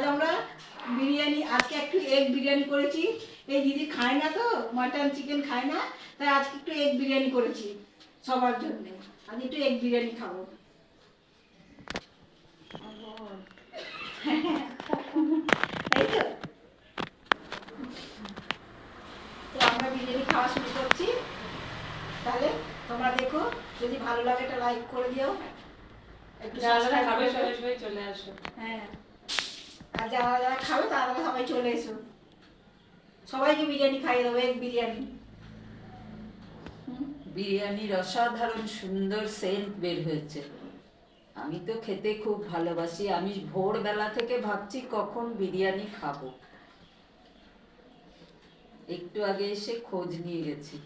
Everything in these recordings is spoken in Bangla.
আজ আমরা বিরিয়ানি আজকে একটু এগ বিরিয়ানি করেছি। এই দিদি খায় না তো মাটন চিকেন খায় না তাই আজকে একটু এগ বিরিয়ানি করেছি সবার জন্য। আজ একটু এগ বিরিয়ানি খাব। তাই তো। তো আমরা বিরিয়ানি খাওয়া শুরু করছি। তাহলে তোমরা দেখো যদি ভালো লাগে একটা লাইক করে দিও। একটু চলে আসো। হ্যাঁ। আর যারা যারা খাবে তারা সবাই চলে এসো। সবাইকে বিরিয়ানি খাইয়ে দেবো এক বিরিয়ানি। বিরিয়ানির অসাধারণ সুন্দর সেন্ট বের হয়েছে। আমি তো খেতে খুব ভালোবাসি। আমি ভোরবেলা থেকে ভাবছি কখন বিরিয়ানি খাব। একটু আগে এসে খোঁজ নিয়ে গেছি।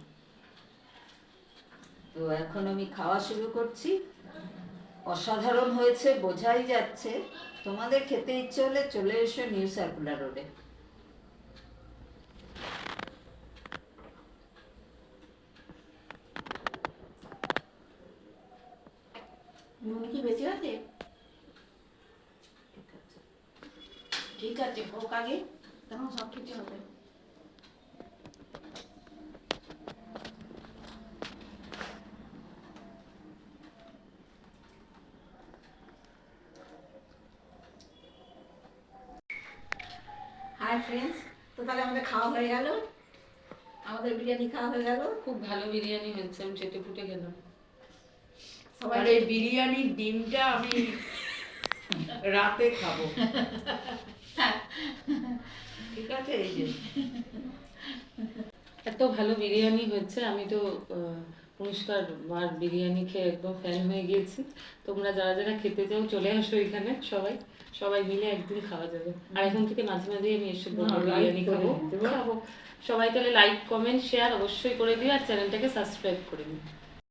তো এখন আমি খাওয়া শুরু করছি। অসাধারণ হয়েছে, বোঝাই যাচ্ছে। তোমাদের খেতে ইচ্ছে হলে চলে এসো নিউ সার্কুলার রোডে। নুন কি বেঁচে আছে? ঠিক আছে হোক আগে। তখন সব কিছু হবে। হাই ফ্রেন্ডস তো তাহলে আমাদের খাওয়া হয়ে গেল। আমাদের বিরিয়ানি খাওয়া হয়ে গেল। খুব ভালো বিরিয়ানি হয়েছে আমি চেটে ফুটে খেলাম। সবাই আর এই বিরিয়ানির ডিমটা আমি রাতে খাব। ঠিক আছে এই যে। এত ভালো বিরিয়ানি হয়েছে আমি তো আহ, পরিষ্কার বার বিরিয়ানি খেয়ে একদম ফ্যান হয়ে গিয়েছি। তোমরা যারা যারা খেতে চাও চলে আসো এখানে সবাই। সবাই মিলে একদিন খাওয়া যাবে। আর এখন থেকে মাঝে মাঝে আমি এসে হ্যাঁ, বিরিয়ানি খাব খাব। সবাই তাহলে লাইক কমেন্ট শেয়ার অবশ্যই করে দিও আর চ্যানেলটাকে সাবস্ক্রাইব করে দিও।